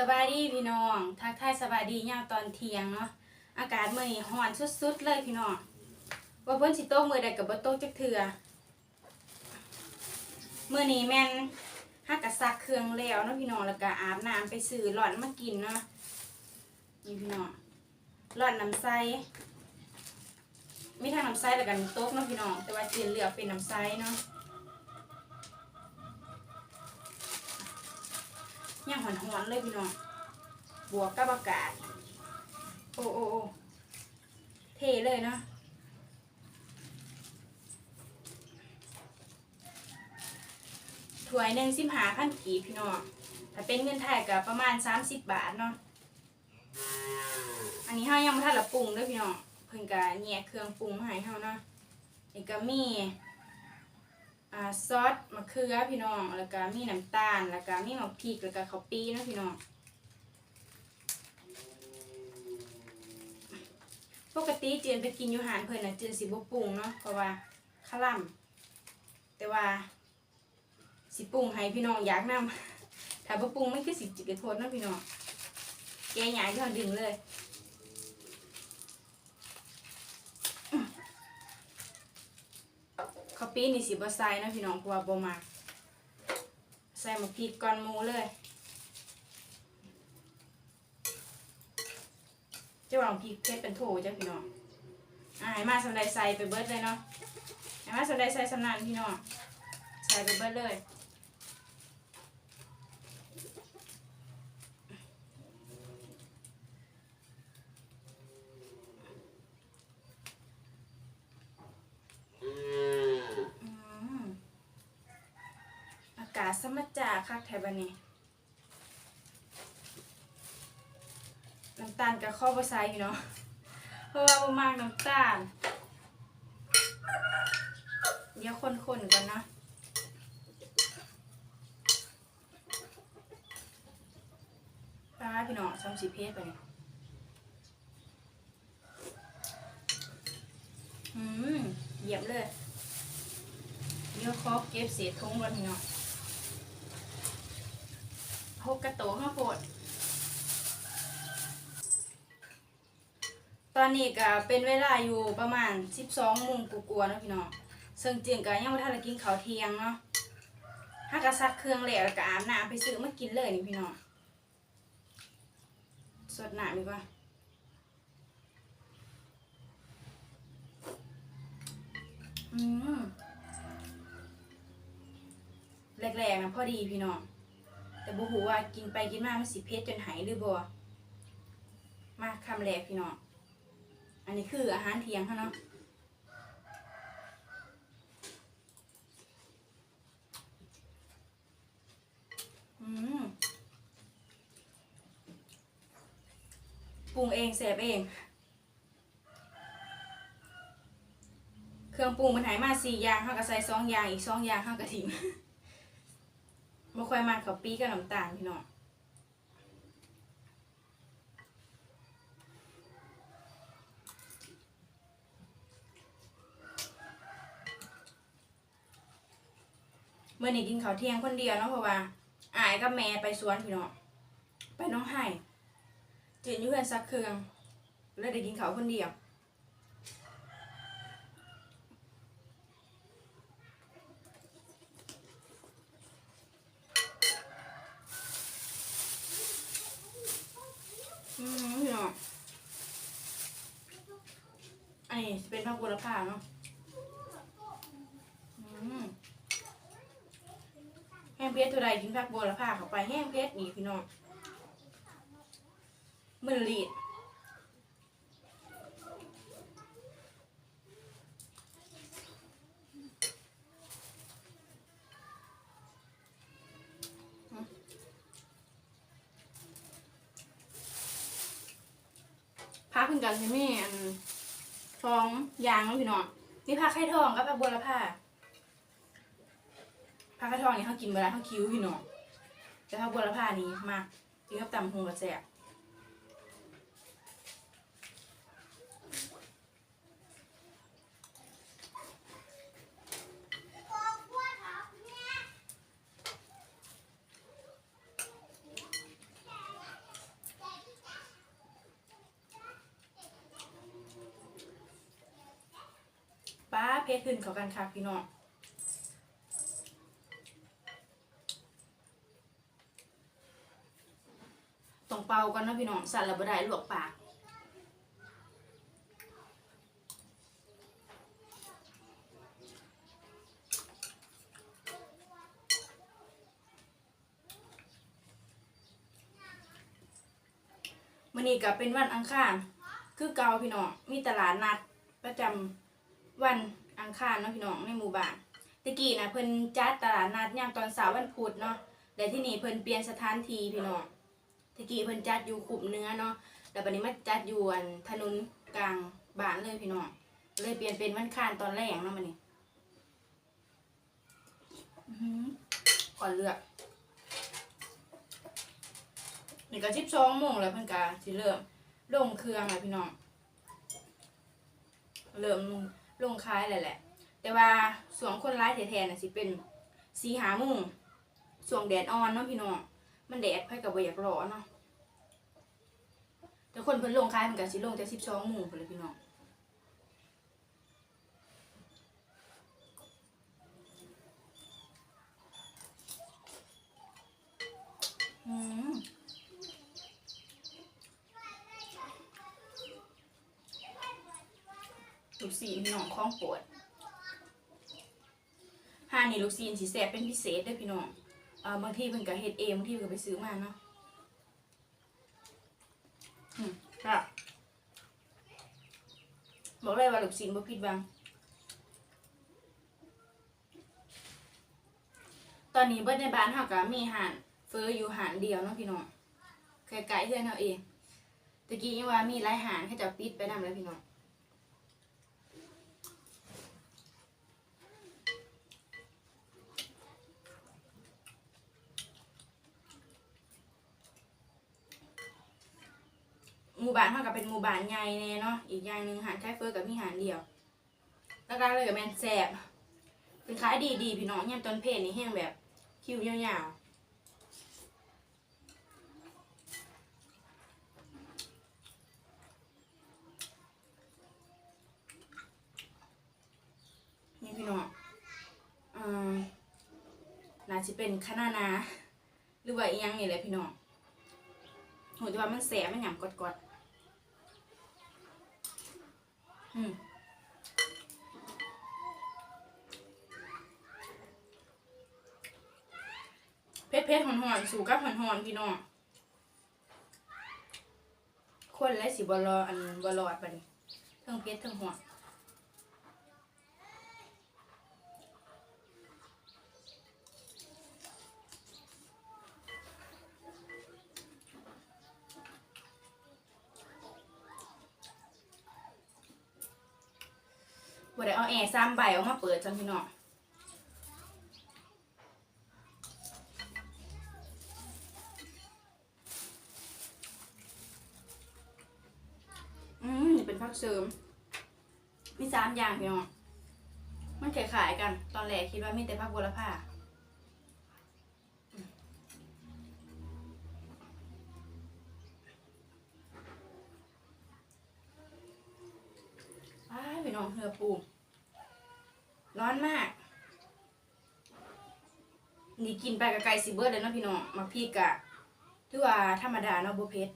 สบายดีพี่น้อง ทักทายสบายดียามตอนเที่ยงเนาะ อากาศมื้อนี้ร้อนสุดๆเลยพี่น้อง ว่าเพิ่นสิโตกมื้อใดก็บ่โตกจักเทื่อมื้อนี้แม่นฮักกะซักเครื่องแล้วเนาะพี่น้องแล้วก็อาบน้ำไปซื้อหลอดมากินเนาะ นี่พี่น้องหลอดน้ำใสมีทั้งน้ำใสแล้วก็น้ำโต๊กเนาะพี่น้อง แต่ว่าเจียนเหลือเป็นน้ำใสเนาะ ย่างหอนๆเลยพี่น้องบวกกับอากาศ โอ้โอ้โอ้เทเลยเนาะถ้วยหนึ่งสิบหาพันกีพี่น้องถ้าเป็นเงินไทยก็ประมาณสามสิบบาทเนาะอันนี้เฮายังไม่ทันละปรุงด้วยพี่น้องเพิ่นก็แยกเครื่องปรุงมาให้เฮาเนาะนี่ก็มี อ่าซอสมะเขือพี่น้อง แล้วก็มีน้ำตาล แล้วก็มีหมกพริกแล้วก็ข้าวปีเนาะพี่น้อง ปกติเจือนไปกินอยู่หานเพิ่นน่ะเจือนสิบ่ปรุงเนาะ เพราะว่าคาล่ำแต่ว่าสิปรุงให้พี่น้องอยากนำถ้าบ่ปรุงมันคือสิจืดโพดเนาะพี่น้อง แกงหยาที่เฮาดึงเลย ข้าวปีนี่สิบะใส่เนาะพี่น้องเพราะว่าบ่มักใส่หมกพริกก่อนมูเลยเจ้าหวังพริกเพชรเป็นโถจ้ะพี่น้องอ่าให้มาสำใดใส่ไปเบิร์ดเลยเนาะให้มาสำใดใส่สำนันพี่น้องใส่ไปเบิร์ดเลยอืมอากาศสมัจจา คักแถบันนี้น้ำตาลกับข้าวบะไซพี่เนาะ เพราะว่าบ่มากน้ำตาล เดี๋ยวคนๆกันนะปลาพี่น้องซ้ำสีเพชรไปเนี่ยอืมเหยียบเลย เดี๋ยวขอเก็บเศษทงก่อนพี่น้อง หกกระโตข้าวโพดตอนนี้ก็เป็นเวลาอยู่ประมาณ 12โมงกว่าๆเนาะพี่น้องซึ่งเจียงก็ยังไม่ทันได้กินข้าวเที่ยงเนาะถ้าก็ซักเครื่องแล้วแล้วก็อาบน้ำไปซื้อมากินเลยนี่พี่น้องสดน้ำดีกว่าอืมแรกๆนะพอดีพี่น้อง แต่บ่ฮู้ว่ากินไปกินมามันสิเผ็ดจนหายหรือบ่มาคำแรกพี่น้องอันนี้คืออาหารเที่ยงเขาเนาะอืมปรุงเองเสบเอง เครื่องปรุงมันหายมาสี่อย่างเขาก็ใส่สองอย่างอีกสองอย่างเขาก็ทิ้ง บ่ค่อยมากเขาปีกับน้ำตาลพี่น้องเมื่อนี้กินข้าวเที่ยงคนเดียวเนาะเพราะว่าอายกับแม่ไปสวนพี่น้องไปน้องไห้จืนอยู่เพื่อนซักเครื่องเลยได้กินข้าวคนเดียวอืมพี่ น้องอันนี้จะเป็นผักบัวละพาเนาะอืมแห้งเพชรตัวใดกินผักบัวละผ้าเข้าไปแห้งเพชรนี่พี่น้องมือลีด ผ้าเพิ่งกันใช่ไหมอันฟองยางแล้วพี่น้องนี่ผ้าไข่ทองกับผักบัวละผ้าผักกระทองนี่เขากินเวลาเขาคิ้วพี่น้องแต่ผ้าบัวละพานี้มากกินกับตำหงกระแสบ เพศขึ้นเขากันค่ะพี่น้องต้องเป่ากันนะพี่น้องสั่นแล้วบ่ได้ลวกปากมื่อนี้ก็เป็นวันอังคาร คือเกาพี่น้องมีตลาดนัดประจำวัน อังคารเนาะพี่น้องในหมู่บ้านตะกี้นะเพิ่นจัดตลาดนัดยามตอนเสาร์วันพุธเนาะแต่ที่นี่เพิ่นเปลี่ยนสถานที่พี่น้องตะกี้เพิ่นจัดอยู่ขุมเนื้อเนาะแต่บัดนี้มาจัดอยู่อันถนนกลางบ้านเลยพี่น้องเลยเปลี่ยนเป็นวันคารตอนแรกเนาะมันนี่อื้อหือก่อนเลือกนี่ก็ชิบสองโมงแล้วเพิ่นกาสิเริ่มลงเครื่องแล้วพี่น้องเริ่ม ลงคล้ายแหล้วแหละ แต่ว่าส่วนคนร้ายแท้ๆน่ะสิเป็นสีหาโมงส่วงแดดอ่อนเนาะพี่น้องมันแดดไผกับบ่อยากรอเนาะแต่คนเพิ่นลงคล้ายเหมันก็สิลงแต่สิบสองโมงพุ่นเลยพี่น้องอืม ลูกซีนพี่น้องคล้องปวดห้านี่ลูกซีนสีแสบเป็นพิเศษด้วยพี่น้องเอ่อบางทีเพิ่นก็เฮ็ดเองบางทีเพิ่นก็ไปซื้อมาเนาะอืมครับอกเลยว่าลูกซีนบ่ผิดหวัง ตอนนี้เบิดในบ้านเฮาก็มีหานเฟออยู่หานเดียวเนาะพี่น้องไกลๆเพื่อนเฮาเองตะกี้ยังว่ามีหลายหานเขาจะปิดไปนำแล้วพี่น้อง มู่บ้านเท่ากับเป็นหมู่บ้านใหญ่แน่เนาะอีกอย่างหนึ่งหารคล้เฟอร์กับมีหารเดียวแล้วก็เลยกับแมนแซบเป็นขายดีดีๆพี่น้องย่ำต้นเพศนี่แห้งแบบคิวยาวๆนี่พี่น้องอ่าน่าจะเป็นคณะนาหรือว่าอีกอย่างนี่แหละพี่น้องโหแต่ว่ามันแสบมันหยำกดกดๆ อืมเผ็ดเผ็ดหอนหอนสู่กับหอนหอนพี่น้องคนและสิบอลออันบอลอดไปนี่เทั้งเผ็ดเทั้งหอน บ่ได้เอาแอร์ซ้ำใบออกมาเปิดจังพี่น้องอืมเป็นผักเสริม มีสามอย่างพี่น้องมันคล้ายๆกัน ตอนแรกคิดว่ามีแต่ผักบัวละผ้าอืมอ้าพี่น้องเหือปู ร้อนมาก นี่กินไปกับไก่สิเบิร์ดเลยเนาะพี่น้องมาพี่กะถือว่าธรรมดาเนาะบเพ็ด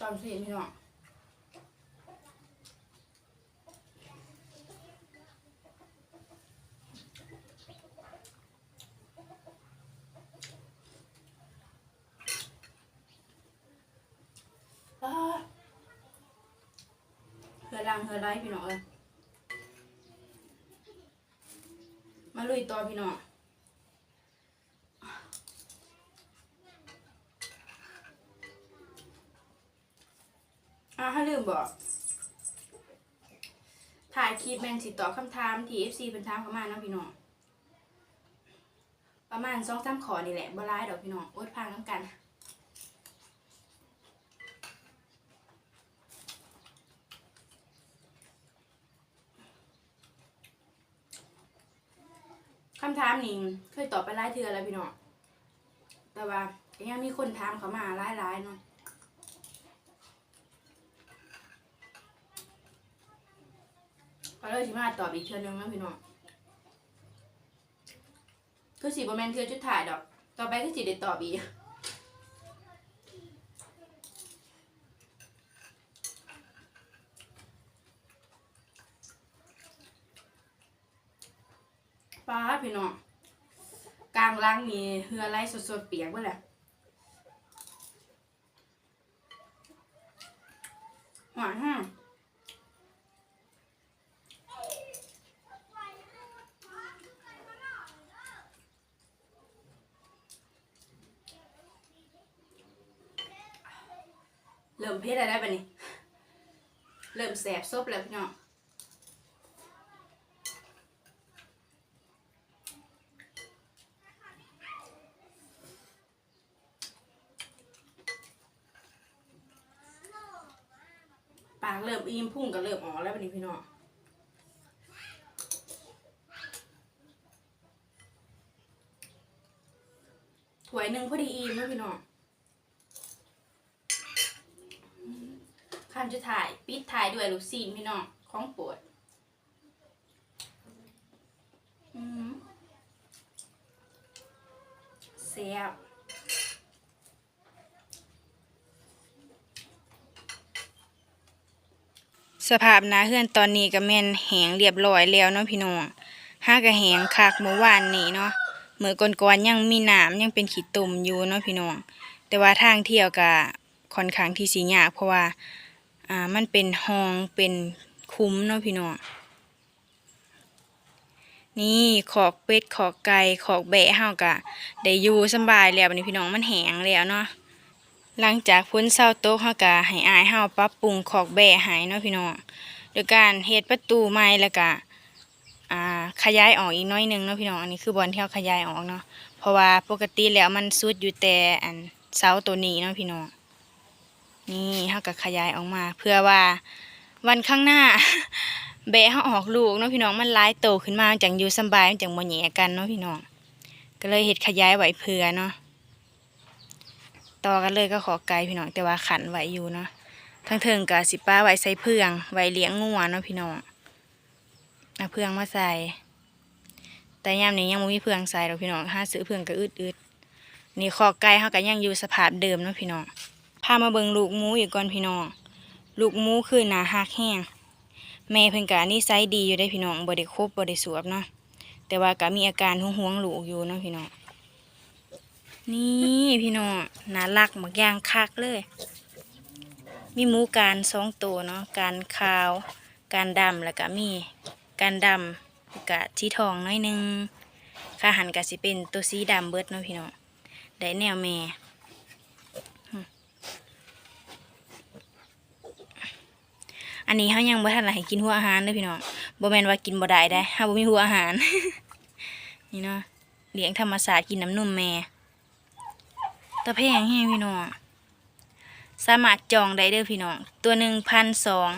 ตอนสี่พี่น้องอ้าเฮื อลังเฮือไรพี่น้องเอ้ยมาลุยต่อพี่น้องอ่าถ้าลืมบอก ถ่ายคลิปแมนสิตอบคำถามที่ FC เป็นถามเข้ามาเนาะพี่น้อง ประมาณสองสามขอนี่แหละบ่ร้ายดอกพี่น้องอดพังน้ำกัน คำถามนี่เคยตอบไปหลายเทื่อแล้วพี่น้องแต่ว่ายังมีคนถามเขามาหลายๆเนาะก็เลยสิมาตอบอีกเทื่อนึงแล้วพี่น้องคือสิบ่แมนเทื่อจุดถ่ายดอก ต่อไปคือสีเด็ดตอบอีก ป้าพี่น้องกลางล้างนี่เหือไรสดๆเปียกเมื่อแหละหวานฮะเริ่มเพชรอะไรปะนี่เริ่มแสบซบแล้วพี่น้อง เริ่มอิ่มพุ่งก็เริ่มออกแล้วบัดนี้พี่น้องถ้วยหนึ่งพอดีอิ่มแล้วพี่น้องข้ามจะถ่ายปิดถ่ายด้วยลูกซีนพี่น้องของปวดอืมแซ่บ สภาพนาเฮือนตอนนี้ก็แม่นแหงเรียบร้อยแล้วเนาะพี่น้องห้าก็แหงคักเมื่อวานนี้เนาะเมื่อก่อนๆยังมีน้ำยังเป็นขี้ตุ่มอยู่เนาะพี่น้อง แต่ว่าทางเที่ยวก็ค่อนข้างที่สิยากเพราะว่าอ่ามันเป็นห้องเป็นคุ้มเนาะพี่น้องนี่ขอกเป็ดขอกไก่ขอกแบะเฮาก็ได้อยู่สบายแล้วบัดนี้พี่น้องมันแหงแล้วเนาะ หลังจากพ้นเศร้าโต๊ะเฮากะให้อายเฮาปรับปรุงขอกแบะหายเนาะพี่น้องโดยการเฮ็ดประตูใหม่แล้วก็อ่าขยายออกอีกน้อยหนึงเนาะพี่น้องอันนี้คือบอลที่เฮาขยายออกเนาะเพราะว่าปกติแล้วมันสุดอยู่แต่อันเสาตัวนี้เนาะพี่น้องนี่เฮาก็ขยายออกมา เพื่อว่าวันข้างหน้าแบะเฮาออกลูกเนาะพี่น้องมันหลายโตขึ้นมาจังอยู่สบายจังบ่แหยกันเนาะพี่น้องก็เลยเฮ็ดขยายไว้เพื่อเนาะ ต่อกันเลยก็ขอไกลพี่น้องแต่ว่าขันไหวอยู่เนาะทั้งเทิงกับสิป้าไหวใส่เพื่องไหวเลี้ยงงัวเนาะพี่น้องเอาเพื่องมาใส่ แต่ยามนี้ยังไม่มีเพื่องใส่หรอกพี่น้องห้าซื้อเพื่องก็อึดอึดนี่ขอไก่เขาก็ยังอยู่สภาพเดิมเนาะพี่น้องพามาเบิ่งลูกหมูอีกก่อนพี่น้องลูกหมูคือหนาหักแห้งแม่เพิ่นกะนิสัยดีอยู่ได้พี่น้องบ่ได้คบบ่ได้สวบเนาะแต่ว่าก็มีอาการห่วงๆลูกอยู่เนาะพี่น้อง นี่พี่น้องน่ารักหมักย่างคักเลย มีหมูการสองตัวเนาะการขาว การดำแล้วก็มีการดำแล้วกะที่ทองน้อยหนึงข้าหันกะสิเป็นตัวสีดำเบิดเนาะพี่น้องได้แนวแม่อันนี้เขายังบ่ทันไรกินหัวอาหารเด้อพี่น้องบ่แมนว่ากินบ่ได้ได้เฮาบ่มีหัวอาหาร นี่เนาะเลี้ยงธรรมศาสตร์กินน้ำนมแม่ ตะแพงแห้งพี่น้อง สามารถจองได้เด้อพี่น้อง ตัวหนึ่งพันสอง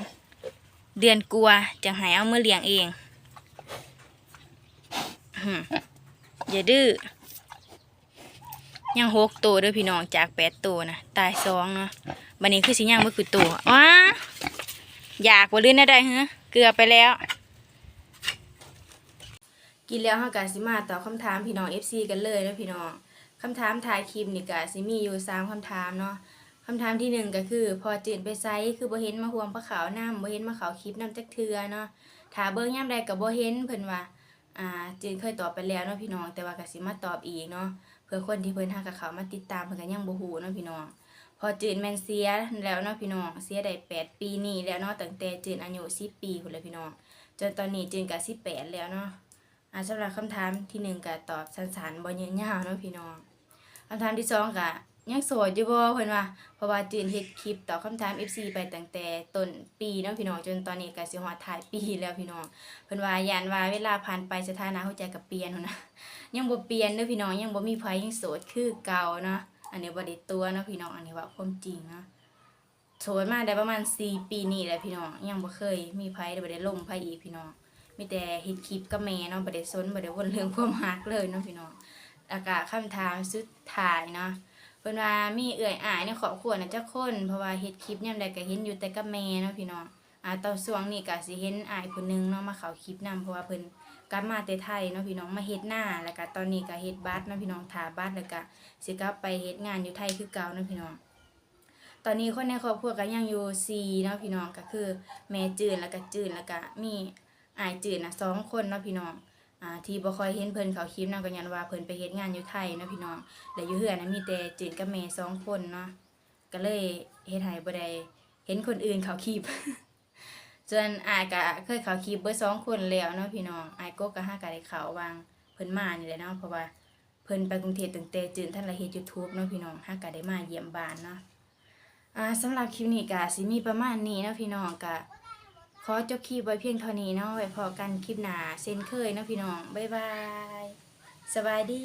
เดือนกลัวจังหายเอาเมือเลี้ยงเองหึอย่าดื้อ ยังหกตัวเด้อพี่น้องจากแปดตัวนะตายสองเนาะบันนี้คือสิยังไม่คือตัวว้าอยากบ่ลื่นได้ได้ฮะเกือไปแล้ว กินแล้วเฮากะสิมาตอบคำถามพี่น้อง FC กันเลยเด้อพี่น้อง คำถามถ่ายคลิปนี่ก็สิมีอยู่สามคำถามเนาะคำถามที่หนึ่งก็คือ พอจืนไปไซคือบ่เห็นมาห่วงพระขาวน้ำบ่เห็นมาขาวคลิปน้ำจักเทือเนาะถ้าเบิ่งยามใดก็บ่เห็นเพิ่นว่าอ่าจืนเคยตอบไปแล้วเนาะพี่น้อง แต่ว่าก็สิมาตอบอีกเนาะเพื่อคนที่เพิ่นหากับเขามาติดตามเพิ่นก็ยังบ่ฮู้เนาะพี่น้อง พอจืนแมนเสียแล้วเนาะพี่น้องเสียได้แปดปีนี่แล้วเนาะตั้งแต่จืนอายุ10ปีพุ่นเลยพี่น้องจนตอนนี้จืนก็18แล้วเนาะ อ่าสำหรับคำถามที่หนึ่งก็ตอบสั้นๆบ่ยืนยาวเนาะพี่น้องคำถามที่สองก็ยังโสดอยู่บ่เพิ่นว่าเพราะว่าจืนเฮ็ดคลิปตอบคำถาม FC ไปตั้งแต่ต้นปีเนาะพี่น้องจนตอนนี้ก็สิฮอดท้ายปีแล้วพี่น้องเพิ่นว่าย่านว่าเวลาผ่านไปสถานะหัวใจก็เปลี่ยนหั้นนะยังบ่เปลี่ยนเด้อพี่น้องยังบ่มีไผยังโสดคือเก่าเนาะอันนี้บ่ได้ตัวเนาะพี่น้องอันนี้ว่าความจริงเนาะโสดมาได้ประมาณ4ปีนี่แหละพี่น้องยังบ่เคยมีไผได้บ่ได้ลงไผอีกพี่น้อง มีแต่เฮ็ดคลิปกับแม่เนาะบ่ได้สนบ่ได้วนเรื่องความรักเลยเนาะพี่น้องแล้วก็คำถามสุดท้ายเนาะเพิ่นว่ามีเอื้อยอายในครอบครัวน่ะจักคนเพราะว่าเฮ็ดคลิปยามใดก็เห็นอยู่แต่กับแม่เนาะพี่น้องอ่าตอนช่วงนี้ก็สิเห็นอายผู้หนึงเนาะมาเข้าคลิปนํเพราะว่าเพิ่นกลับมาแต่ไทยเนาะพี่น้องมาเฮ็ดหน้าแล้วก็ตอนนี้ก็เฮ็ดบัตรเนาะพี่น้องถ่าบัตรแล้วก็สิกลับไปเฮ็ดงานอยู่ไทยคือเก่าเนาะพี่น้องตอนนี้คนในครอบครัวก็ยังอยู่สี่เนาะพี่น้องก็คือ แม่จืนแล้วก็จืนแล้วก็มี อายจืนนะสองคนเนาะพี่น้องอ่าที่บ่คอยเห็นเพิ่นเขาคลิปนำก็ยันว่าเพิ่นไปเฮ็ดงานอยู่ไทยเนาะพี่น้องและอยู่เฮือนะมีแต่จืนกับแม่สองคนเนาะก็เลยเฮ็ดให้บ่ได้เห็นคนอื่นเขาคลิปส่วนอายก็เคยเขาคลิปเบิดสองคนแล้วเนาะพี่น้องอายกกก็ห้าก็ได้เขาวางเพิ่นมานี่แหละเนาะเพราะว่าเพิ่นไปกรุงเทพตั้งแต่จืนท่านละเฮ็ด YouTube เนาะพี่น้องห้าก็ได้มาเยี่ยมบ้านเนาะอ่าสำหรับคลิปนี้ก็สิมีประมาณนี้เนาะพี่น้องก็ ขอจบคลิปไว้เพียงเท่านี้เนาะไว้พอกันคลิปหน้าเซนเคยเนาะพี่น้อง บ๊ายบาย สบายดี